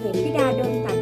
เหตุที่ด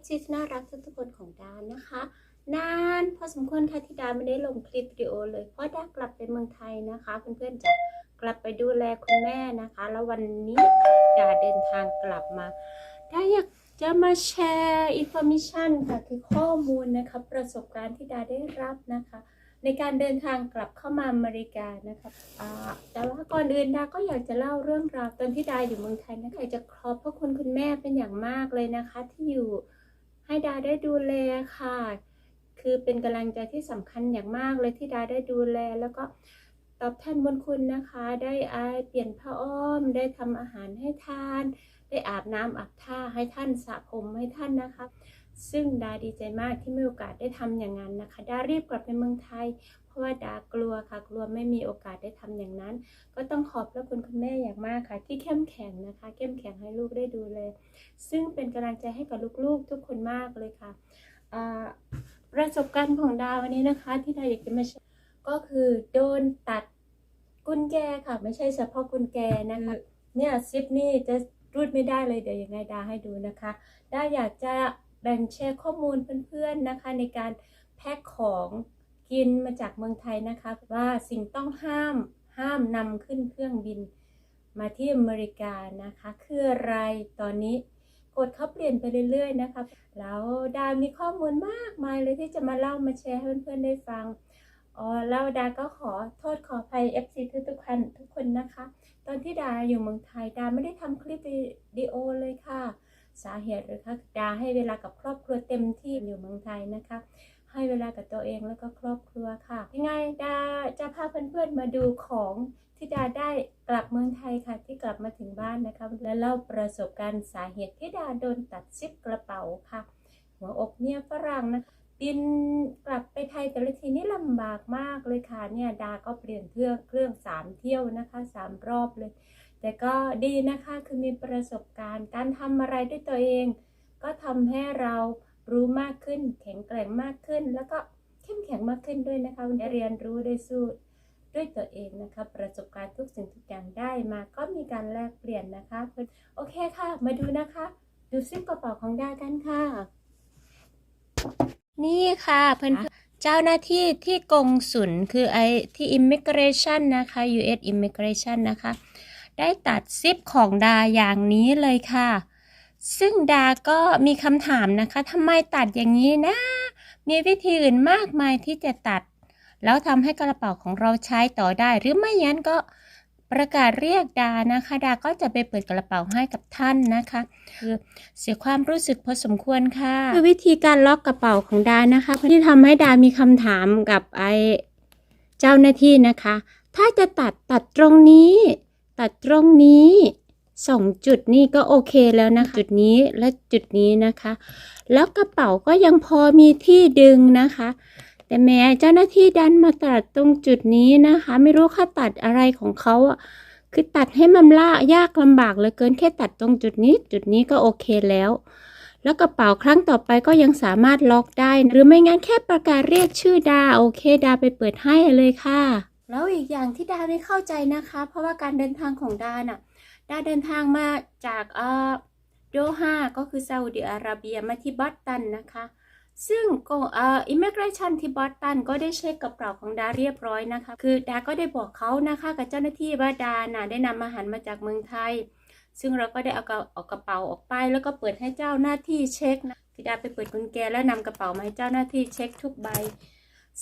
ดีค่ะ FC ที่น่ารักทุกคนของดานนะคะ นานพอสมควรค่ะที่ดาไม่ได้ลงคลิปวิดีโอเลย เพราะดากลับไปเมืองไทยนะคะเพื่อนๆจะกลับไปดูแลคุณแม่นะคะ แล้ววันนี้ดาเดินทางกลับมาดาอยากจะมาแชร์อินโฟมิชันค่ะคือข้อมูลนะคะประสบการณ์ที่ดาได้รับนะคะ ในการเดินทางกลับเข้ามาอเมริกานะคะแต่ว่าก่อนอื่นดาก็อยากจะเล่าเรื่องราวตอนที่ดาอยู่เมืองไทยนะคะจะขอบพระคุณคุณแม่เป็นอย่างมากเลยนะคะ ที่อยู่ ให้ดาได้ดูแลค่ะ คือเป็นกำลังใจที่สำคัญอย่างมากเลยที่ดาได้ดูแลแล้วก็ตอบแทนบุญคุณนะคะ ได้อาเปลี่ยนผ้าอ้อม ได้ทำอาหารให้ทาน ได้อาบน้ำอาบท่าให้ท่านสระผมให้ท่านนะคะ ซึ่งดาดีใจมากที่มีโอกาสได้ทำอย่างนั้นนะคะ ดารีบกลับไปเมืองไทย เพราะว่าดากลัวค่ะ กลัวไม่มีโอกาสได้ทำอย่างนั้น ก็ต้องขอบพระคุณคุณแม่อย่างมากค่ะ ที่เข้มแข็งนะคะ เข้มแข็งให้ลูกได้ดูแลซึ่งเป็นกำลังใจให้กับลูกๆ ทุกคนมากเลยค่ะประสบการณ์ของดาวันนี้นะคะ ที่ดาอยากจะมาแชร์ก็คือโดนตัดกุญแจค่ะ ไม่ใช่เฉพาะกุญแจนะคะ เนี่ยซิปนี่จะรูดไม่ได้เลยเดี๋ยวยังไงดาให้ดูนะคะดาอยากจะแบ่งแชร์ข้อมูลเพื่อนๆนะคะ ในการแพ็คของ กินมาจากเมืองไทยนะคะว่าสิ่งต้องห้ามห้ามนำขึ้นเครื่องบิน มาที่อเมริกานะคะ คืออะไรตอนนี้กฎเขาเปลี่ยนไปเรื่อยๆนะคะแล้วดามีข้อมูลมากมายเลยที่จะมาเล่ามาแชร์ให้เพื่อนๆได้ฟังอ๋อแล้วดาก็ขอโทษขออภัย FC ทุกๆคนทุกคนนะคะ ตอนที่ดาอยู่เมืองไทยดาไม่ได้ทำคลิปวิดีโอเลยค่ะ สาเหตุเลยค่ะดาให้เวลากับครอบครัวเต็มที่อยู่เมืองไทยนะคะ ให้เวลากับตัวเองแล้วก็ครอบครัวค่ะ ยังไงดาจะพาเพื่อนๆมาดูของที่ดาได้กลับเมืองไทยค่ะที่กลับมาถึงบ้านนะคะ และเล่าประสบการณ์สาเหตุที่ดาโดนตัดซิปกระเป๋าค่ะ หัวอกเนี่ยฝรั่งนะคะบินกลับไปไทยแต่ละทีนี่ลำบากมากเลยค่ะเนี่ยดาก็เปลี่ยนเครื่องเครื่องสามเที่ยวนะคะสามรอบเลย แต่ก็ดีนะคะคือมีประสบการณ์การทำอะไรด้วยตัวเอง ก็ทำให้เรา รู้มากขึ้น แข็งแกร่งมากขึ้น แล้วก็เข้มแข็งมากขึ้นด้วยนะคะได้เรียนรู้ได้สู้ด้วยตัวเองนะคะ ประสบการณ์ทุกสิ่งทุกอย่างได้มาก็มีการแลกเปลี่ยนนะคะโอเคค่ะ มาดูนะคะ ดูซิปกระเป๋าของดากันค่ะ นี่ค่ะเพื่อนเจ้าหน้าที่ที่กงสุลคือไอที่ immigration นะคะ US immigration นะคะ ได้ตัดซิปของดาอย่างนี้เลยค่ะ ซึ่งดาก็มีคำถามนะคะทำไมตัดอย่างนี้นะ มีวิธีอื่นมากมายที่จะตัด แล้วทำให้กระเป๋าของเราใช้ต่อได้ หรือไม่งั้นก็ประกาศเรียกดานะคะ ดาก็จะไปเปิดกระเป๋าให้กับท่านนะคะคือเสียความรู้สึกพอสมควรค่ะคือวิธีการล็อกกระเป๋าของดานะคะที่ทำให้ดามีคำถามกับไอเจ้าหน้าที่นะคะ ถ้าจะตัดตัดตรงนี้ ตัดตรงนี้ สองจุดนี้ก็โอเคแล้วนะคะ จุดนี้และจุดนี้นะคะ แล้วกระเป๋าก็ยังพอมีที่ดึงนะคะ แต่แม้เจ้าหน้าที่ดันมาตัดตรงจุดนี้นะคะ ไม่รู้เขาตัดอะไรของเขาอะคือตัดให้มันละยากลำบากเหลือเกินแค่ตัดตรงจุดนี้ จุดนี้ก็โอเคแล้ว แล้วกระเป๋าครั้งต่อไปก็ยังสามารถล็อกได้ หรือไม่งั้นแค่ประกาศเรียกชื่อดาโอเคดาไปเปิดให้เลยค่ะ แล้วอีกอย่างที่ดาไม่เข้าใจนะคะ เพราะว่าการเดินทางของดาน่ะ ดาเดินทางมาจากเอ่อโดฮาก็คือซาอุดิอาระเบียมาที่บอสตันนะคะ ซึ่งก็เอ่ออิมเมกรชันที่บอสตันก็ได้เช็คกระเป๋าของดาเรียบร้อยนะคะ คือดาก็ได้บอกเขานะคะกับเจ้าหน้าที่ว่าดาน่ะได้นำอาหารมาจากเมืองไทย ซึ่งเราก็ได้เอากระเอากระเป๋าออกไป แล้วก็เปิดให้เจ้าหน้าที่เช็คนะคือดาไปเปิดกุญแจแล้วนำกระเป๋ามาให้เจ้าหน้าที่เช็คทุกใบ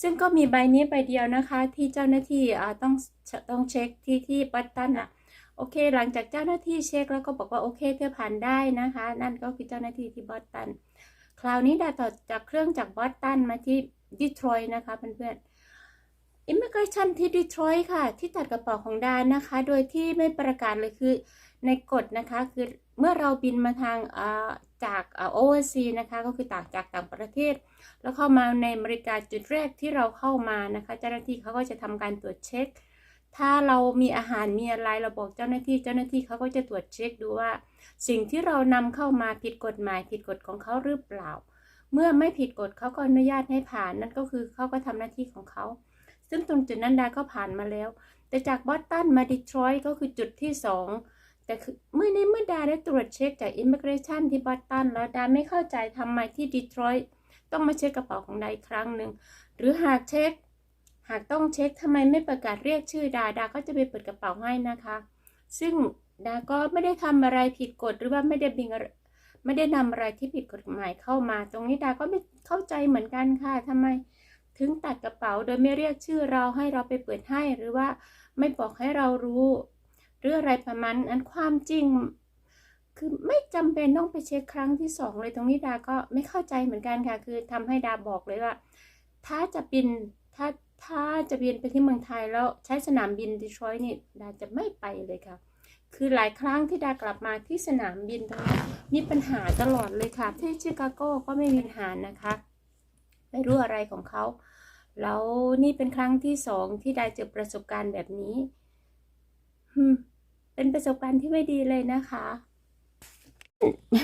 ซึ่งก็มีใบนี้ใบเดียวนะคะ ที่เจ้าหน้าที่อ่าต้องต้องเช็คที่ที่บอสตันอะ โอเค หลังจากเจ้าหน้าที่เช็คแล้วก็บอกว่าโอเคเธอผ่านได้นะคะ นั่นก็คือเจ้าหน้าที่ที่บอสตัน คราวนี้ดาต่อจากเครื่องจากบอสตันมาที่ดีทรอยต์นะคะเพื่อนๆอิมเมกรชันที่ดีทรอยต์ค่ะ ที่ตัดกระเป๋าของดานะคะ โดยที่ไม่ประกาศเลยคือในกฎนะคะคือเมื่อเราบินมาทางอ่าจากโอเวอร์ซีนะคะก็คือต่างจากต่างประเทศ แล้วเข้ามาในอเมริกาจุดแรกที่เราเข้ามานะคะ เจ้าหน้าที่เขาก็จะทำการตรวจเช็ค ถ้าเรามีอาหารมีอะไรเราบอกเจ้าหน้าที่เจ้าหน้าที่เขาก็จะตรวจเช็คดูว่า สิ่งที่เรานำเข้ามาผิดกฎหมายผิดกฎของเขาหรือเปล่า เมื่อไม่ผิดกฎเขาก็อนุญาตให้ผ่านนั่นก็คือเขาก็ทำหน้าที่ของเขาซึ่งตรงจุดนั้นดาก็ผ่านมาแล้ว แต่จากบอสตันมาดีทรอยต์ก็คือจุดที่สองแต่คือเมื่อในเมื่อดาได้ตรวจเช็คจากอิม i เกรชันที่บอสตันแล้วดาไม่เข้าใจทำไมที่ดีทรอยต์ต้องมาเช็คกระเป๋าของดาอีกครั้งหนึ่ง หรือหากเช็ค หากต้องเช็คทำไมไม่ประกาศเรียกชื่อดาดาก็จะไปเปิดกระเป๋าให้นะคะ ซึ่งดาก็ไม่ได้ทำอะไรผิดกฎหรือว่าไม่ได้บิงไม่ได้นำอะไรที่ผิดกฎหมายเข้ามา ตรงนี้ดาก็ไม่เข้าใจเหมือนกันค่ะทำไมถึงตัดกระเป๋าโดยไม่เรียกชื่อเราให้เราไปเปิดให้หรือว่าไม่บอกให้เรารู้ หรืออะไรประมาณนั้นความจริง คือไม่จำเป็นต้องไปเช็คครั้งที่สองเลยตรงนี้ดาก็ไม่เข้าใจเหมือนกันค่ะ คือทำให้ดาบอกเลยว่า ถ้าจะบินถ้า ถ้าจะบินไปที่เมืองไทยแล้วใช้สนามบินดีทรอยต์นี่ดาจะไม่ไปเลยค่ะ คือหลายครั้งที่ดากลับมาที่สนามบินตรงนี้มีปัญหาตลอดเลยค่ะ ที่ชิคาโกก็ไม่มีปัญหานะคะ ไม่รู้อะไรของเขา แล้วนี่เป็นครั้งที่สองที่ได้เจอประสบการณ์แบบนี้เป็นประสบการณ์ที่ไม่ดีเลยนะคะ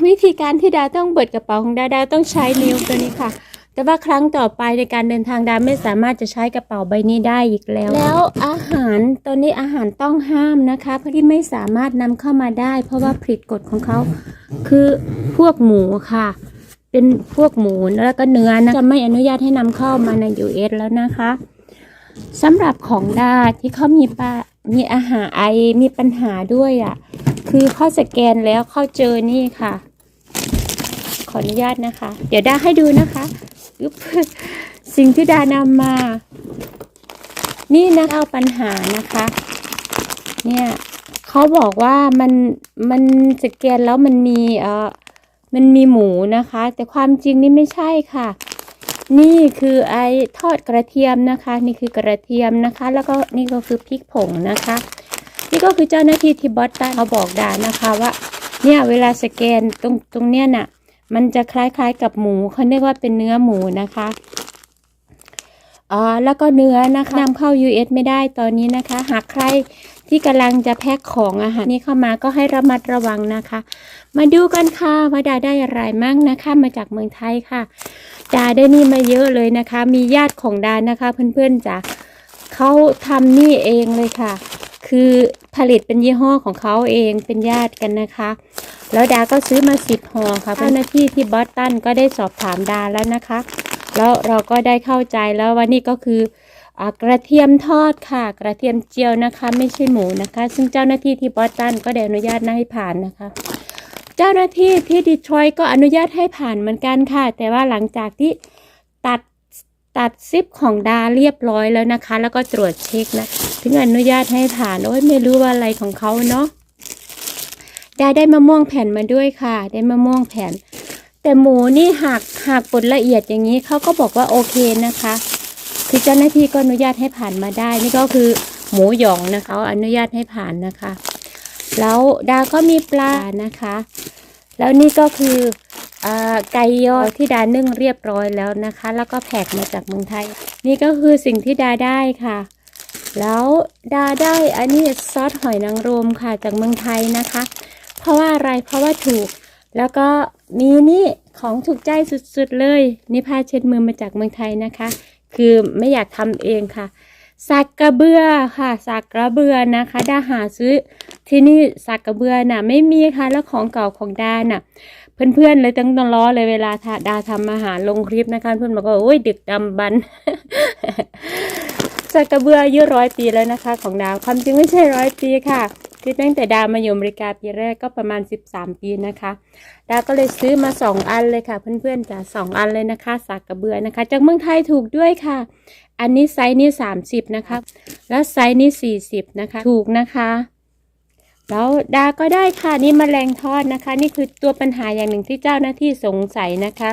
วิธีการที่ดาต้องเปิดกระเป๋าของดาดาต้องใช้นิ้วตัวนี้ค่ะ แต่ว่าครั้งต่อไปในการเดินทางดาไม่สามารถจะใช้กระเป๋าใบนี้ได้อีกแล้ว แล้วอาหารตอนนี้อาหารต้องห้ามนะคะเพราะที่ไม่สามารถนำเข้ามาได้ เพราะว่าผิดกฎของเขาคือพวกหมูค่ะ เป็นพวกหมูแล้วก็เนื้อนะจะไม่อนุญาตให้นำเข้ามาใน US แล้วนะคะสำหรับของดาที่เขามีปามีอาหารไอมีปัญหาด้วยอะ คือเข้าสแกนแล้วเข้าเจอนี่ค่ะ ขออนุญาตนะคะ เดี๋ยวดาให้ดูนะคะอึ๊บ สิ่งที่ดานำมา นี่นะเอาปัญหานะคะ เนี่ยเขาบอกว่ามันมันสแกนแล้วมันมีเออมันมีหมูนะคะ แต่ความจริงนี่ไม่ใช่ค่ะ นี่คือไอทอดกระเทียมนะคะ นี่คือกระเทียมนะคะ แล้วก็นี่ก็คือพริกผงนะคะ นี่ก็คือเจ้าหน้าที่ที่บอสตันเขาบอกดานะคะว่าเนี่ยเวลาสแกนตรงตรงเนี้ยน่ะ มันจะคล้ายๆกับหมูเขาเรียกว่าเป็นเนื้อหมูนะคะอ๋อแล้วก็เนื้อนะคะนำเข้า US ไม่ได้ตอนนี้นะคะ หากใครที่กำลังจะแพ็คของอาหารนี้เข้ามาก็ให้ระมัดระวังนะคะ มาดูกันค่ะว่าดาได้อะไรมั่งนะคะ มาจากเมืองไทยค่ะ ดาได้นี่มาเยอะเลยนะคะ มีญาติของดานะคะ เพื่อนๆจ้ะเขาทำนี่เองเลยค่ะ คือผลิตเป็นยี่ห้อของเขาเองเป็นญาติกันนะคะ แล้วดาก็ซื้อมาสิบห่อค่ะเจ้าหน้าที่ที่บอสตันก็ได้สอบถามดาแล้วนะคะ แล้วเราก็ได้เข้าใจแล้วว่านี่ก็คืออากระเทียมทอดค่ะ กระเทียมเจียวนะคะ ไม่ใช่หมูนะคะ ซึ่งเจ้าหน้าที่ที่บอสตันก็ได้อนุญาตให้ผ่านนะคะ เจ้าหน้าที่ที่ดีทรอยต์ก็อนุญาตให้ผ่านเหมือนกันค่ะ แต่ว่าหลังจากที่ตัดตัดซิปของดาเรียบร้อยแล้วนะคะ แล้วก็ตรวจเช็คนะ ถึงอนุญาตให้ผ่านโอ้ยไม่รู้ว่าอะไรของเขาเนาะ ดาได้มะม่วงแผ่นมาด้วยค่ะ ได้มะม่วงแผ่น แต่หมูนี่หากหากปดละเอียดอย่างนี้เขาก็บอกว่าโอเคนะคะ คือเจ้าหน้าที่ก็อนุญาตให้ผ่านมาได้ นี่ก็คือหมูหยองนะคะ อนุญาตให้ผ่านนะคะ แล้วดาก็มีปลานะคะ แล้วนี่ก็คืออไก่ยอที่ดานึ่งเรียบร้อยแล้วนะคะ แล้วก็แพ็กมาจากเมืองไทย นี่ก็คือสิ่งที่ดาได้ค่ะ แล้วดาได้อันนี้ซอสหอยนางรมค่ะจากเมืองไทยนะคะ เพราะว่าอะไรเพราะว่าถูก แล้วก็มีนี่ของถูกใจสุดๆเลย นี่ผ้าเช็ดมือมาจากเมืองไทยนะคะ คือไม่อยากทำเองค่ะสักกระเบือค่ะสักกระเบือนะคะดาหาซื้อที่นี่สักกระเบือน่ะไม่มีค่ะแล้วของเก่าของดาน่ะ เพื่อนๆเลยต้องต้องล้อเลยเวลาทาดาทำอาหารลงคลิปนะคะเพื่อนบอกว่าโอ้ยดึกดำบรรสักกระเบืออายุร้อยปีแล้วนะคะ ของดาความจริงไม่ใช่ร้อยปีค่ะ คือตั้งแต่ดาวมาอยู่อเมริกาปีแรกก็ประมาณ 13 ปีนะคะดาวก็เลยซื้อมา 2 อันเลยค่ะ เพื่อนๆจ้ะสองอันเลยนะคะสักกระเบือนะคะ จากเมืองไทยถูกด้วยค่ะ อันนี้ไซส์นี้ 30 นะคะ แล้วไซส์นี้ 40 นะคะ ถูกนะคะแล้วดาก็ได้ค่ะนี่มแมลงทอดนะคะ นี่คือตัวปัญหาอย่างหนึ่งที่เจ้าหน้าที่สงสัยนะคะ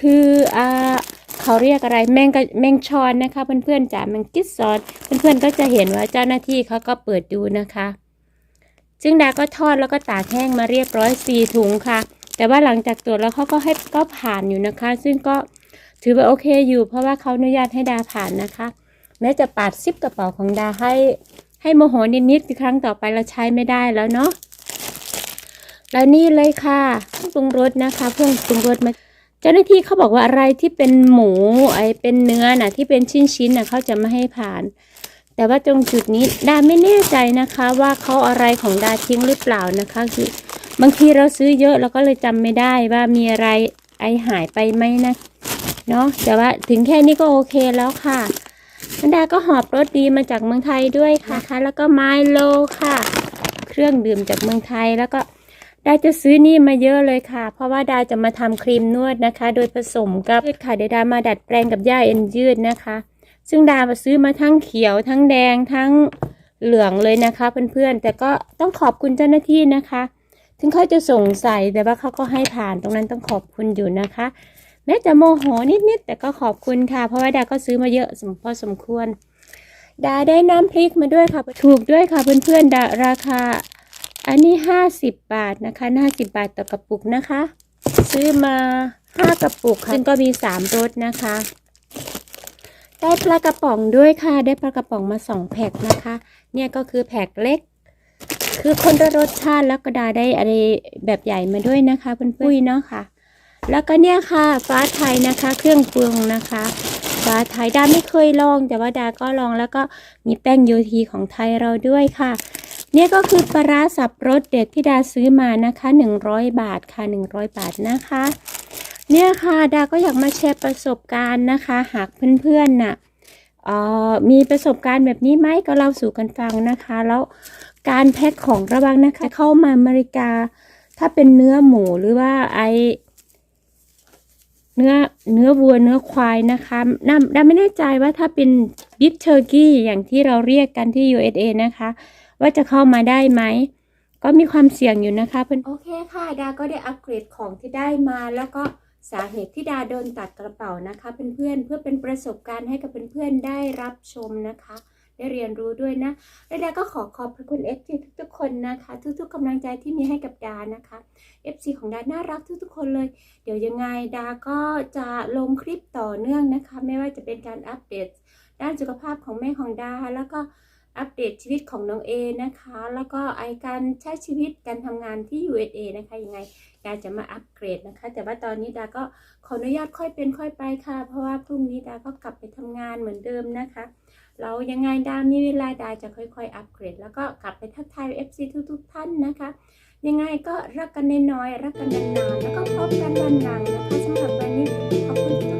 คืออ่าเขาเรียกอะไรแมงกะแมงชอนนะคะ เพื่อนๆจ๋าแมงกิดซอน เพื่อนๆก็จะเห็นว่าเจ้าหน้าที่เขาก็เปิดดูนะคะ ซึ่งดาก็ทอดแล้วก็ตากแห้งมาเรียบร้อยสี่ถุงค่ะ แต่ว่าหลังจากตรวจแล้วเขาก็ให้ก็ผ่านอยู่นะคะ ซึ่งก็ถือว่าโอเคอยู่ เพราะว่าเขาอนุญาตให้ดาผ่านนะคะ แม้จะปาดซิปกระเป๋าของดาให้ ให้โมโหนิดๆครั้งต่อไปเราใช้ไม่ได้แล้วเนาะแล้วนี่เลยค่ะเครื่องปรุงรสนะคะเครื่องปรุงรสมาเจ้าหน้าที่เขาบอกว่าอะไรที่เป็นหมูไอเป็นเนื้อน่ะที่เป็นชิ้นๆน่ะเขาจะไม่ให้ผ่าน แต่ว่าตรงจุดนี้ดาไม่แน่ใจนะคะว่าเขาอะไรของดาทิ้งหรือเปล่านะคะคือบางทีเราซื้อเยอะเราก็เลยจำไม่ได้ว่ามีอะไรไอหายไปไหมนะเนาะแต่ว่าถึงแค่นี้ก็โอเคแล้วค่ะอันดาก็หอบรถดีมาจากเมืองไทยด้วยค่ะคะแล้วก็ไมโลค่ะ เครื่องดื่มจากเมืองไทยแล้วก็ดาจะซื้อนี่มาเยอะเลยค่ะ เพราะว่าดาจะมาทำครีมนวดนะคะ โดยผสมกับยืดค่ะเดี๋ยวดามาดัดแปลงกับหญ้าเอ็นยืดนะคะ ซึ่งดามาซื้อมาทั้งเขียวทั้งแดงทั้งเหลืองเลยนะคะเพื่อนๆ แต่ก็ต้องขอบคุณเจ้าหน้าที่นะคะ ถึงเขาจะสงสัยแต่ว่าเขาก็ให้ผ่านตรงนั้นต้องขอบคุณอยู่นะคะ แม้จะโมโหนิดๆ แต่ก็ขอบคุณค่ะ เพราะว่าดาก็ซื้อมาเยอะสมพอสมควร ดาได้น้ำพริกมาด้วยค่ะ ถูกด้วยค่ะเพื่อนๆ ดาราคา อันนี้ 50 บาทนะคะ50บาทต่อกระปุกนะคะ ซื้อมา 5 กระปุกค่ะซึ่งก็มี 3รสนะคะ ได้ปลากระป๋องด้วยค่ะ ได้ปลากระป๋องมาสองแพ็คนะคะ เนี่ยก็คือแพ็คเล็ก คือคนละรสชาติแล้วก็ดาได้อะไรแบบใหญ่มาด้วยนะคะเพื่อนปุ้ยเนาะค่ะ แล้วก็เนี่ยค่ะ ฟ้าไทยนะคะ เครื่องปรุงนะคะ ฟ้าไทยดาไม่เคยลอง แต่ว่าดาก็ลองแล้วก็มีแป้งโยทีของไทยเราด้วยค่ะ เนี่ยก็คือปลาร้าสับรสเด็ดที่ดาซื้อมานะคะ 100 บาทค่ะ 100 บาทนะคะ เนี่ยค่ะดาก็อยากมาแชร์ประสบการณ์นะคะ หากเพื่อนๆน่ะมีประสบการณ์แบบนี้ไหมก็เล่าสู่กันฟังนะคะ แล้วการแพ็คของระวังนะคะ เข้ามาอเมริกา ถ้าเป็นเนื้อหมูหรือว่าไอเนื้อเนื้อวัวเนื้อควายนะคะน้ำดาไม่แน่ใจว่าถ้าเป็นบิฟเทอร์กี้อย่างที่เราเรียกกันที่ USA นะคะ ว่าจะเข้ามาได้ไหม ก็มีความเสี่ยงอยู่นะคะเพื่อนโอเคค่ะ ดาก็ได้อัปเกรดของที่ได้มาแล้วก็ สาเหตุที่ดาโดนตัดกระเป๋านะคะเพื่อนๆเพื่อเป็นประสบการณ์ให้กับเพื่อนๆได้รับชมนะคะ ได้เรียนรู้ด้วยนะและดาก็ขอขอบพระคุณเอฟซีทุกๆ คนนะคะ ทุกๆกำลังใจที่มีให้กับดานะคะ FC ของดาน่ารักทุกๆ คนเลย เดี๋ยวยังไงดาก็จะลงคลิปต่อเนื่องนะคะ ไม่ว่าจะเป็นการอัปเดต ด้านสุขภาพของแม่ของดาแล้วก็อัปเดตชีวิตของน้องเอนะคะ แล้วก็ไอการใช้ชีวิตการทำงานที่ USA นะคะยังไงาจะมาอัปเกรดนะคะ แต่ว่าตอนนี้ดาก็ขออนุญาตค่อยเป็นค่อยไปค่ะ เพราะว่าพรุ่งนี้ดาก็กลับไปทำงานเหมือนเดิมนะคะเรายังไงดามีเวลาดาจะค่อยๆ อัปเกรด แล้วก็กลับไปทักทาย FC ทุกๆท่านนะคะ ยังไงก็รักกันน้อยๆรักกันนานๆแล้วก็พบกันวันหลังนะคะสำหรับวันนี้ขอบคุณ